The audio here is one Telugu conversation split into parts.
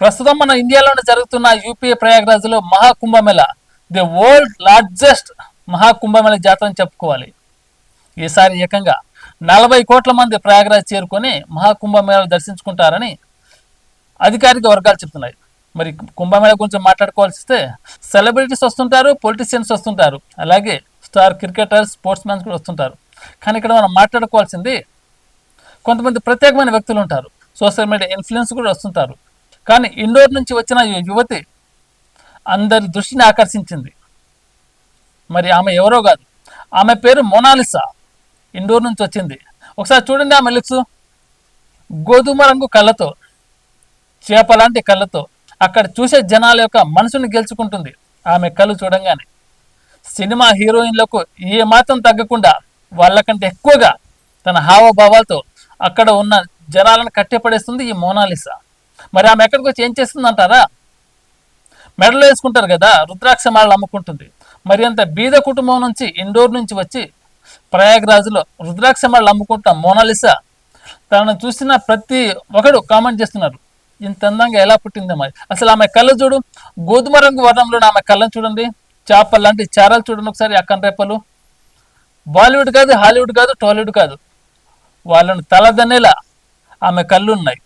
ప్రస్తుతం మన ఇండియాలోనే జరుగుతున్న UP ప్రయాగరాజ్లో Mahakumbh Mela the world largest Mahakumbh Mela జాతర అని చెప్పుకోవాలి. ఈసారి ఏకంగా నలభై కోట్ల మంది ప్రయాగరాజ్ చేరుకొని మహాకుంభమేళ దర్శించుకుంటారని అధికారిక వర్గాలు చెప్తున్నాయి. మరి కుంభమేళ గురించి మాట్లాడుకోవాల్సి వస్తే సెలబ్రిటీస్ వస్తుంటారు పొలిటీషియన్స్ వస్తుంటారు అలాగే స్టార్ క్రికెటర్స్ స్పోర్ట్స్ మ్యాన్స్ కూడా వస్తుంటారు. కానీ ఇక్కడ మనం మాట్లాడుకోవాల్సింది కొంతమంది ప్రత్యేకమైన వ్యక్తులు ఉంటారు. సోషల్ మీడియా ఇన్ఫ్లుయెన్స్ కూడా వస్తుంటారు. కానీ ఇండోర్ నుంచి వచ్చిన ఈ యువతి అందరి దృష్టిని ఆకర్షించింది. మరి ఆమె ఎవరో కాదు. ఆమె పేరు మోనాలిసా. ఇండోర్ నుంచి వచ్చింది. ఒకసారి చూడండి ఆమె లిప్స్. గోధుమ రంగు కళ్ళతో చేపలాంటి కళ్ళతో అక్కడ చూసే జనాల యొక్క మనసుని గెలుచుకుంటుంది ఆమె కళ్ళు చూడంగానే. సినిమా హీరోయిన్లకు ఏ మాత్రం తగ్గకుండా వాళ్ళకంటే ఎక్కువగా తన హావభావాలతో అక్కడ ఉన్న జనాలను కట్టిపడేస్తుంది ఈ మోనాలిసా. మరి ఆమె ఎక్కడికి వచ్చి ఏం చేస్తుంది అంటారా మెడలో వేసుకుంటారు కదా రుద్రాక్ష మాలలు అమ్ముకుంటుంది. మరి అంత బీద కుటుంబం నుంచి ఇండోర్ నుంచి వచ్చి ప్రయాగ్రాజ్లో రుద్రాక్ష మాలలు అమ్ముకుంటున్న మోనాలిసా తనను చూసిన ప్రతి ఒక్కడు కామెంట్ చేస్తున్నారు. ఇంత అందంగా ఎలా పుట్టింది మరి. అసలు ఆమె కళ్ళు చూడు గోధుమ రంగు వర్ణంలో ఆమె కళ్ళను చూడండి. చేపలు లాంటి చారలు చూడండి ఒకసారి అక్కన రేపలు బాలీవుడ్ కాదు హాలీవుడ్ కాదు టాలీవుడ్ కాదు. వాళ్ళను తలదన్నేలా ఆమె కళ్ళు ఉన్నాయి.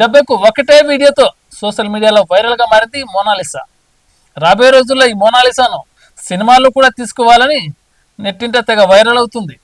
దెబ్బకు ఒకటే వీడియోతో సోషల్ మీడియాలో వైరల్గా మారింది మోనాలిసా. రాబోయే రోజుల్లో ఈ మోనాలిసాను సినిమాల్లో కూడా తీసుకోవాలని నెట్టింట తెగ వైరల్ అవుతుంది.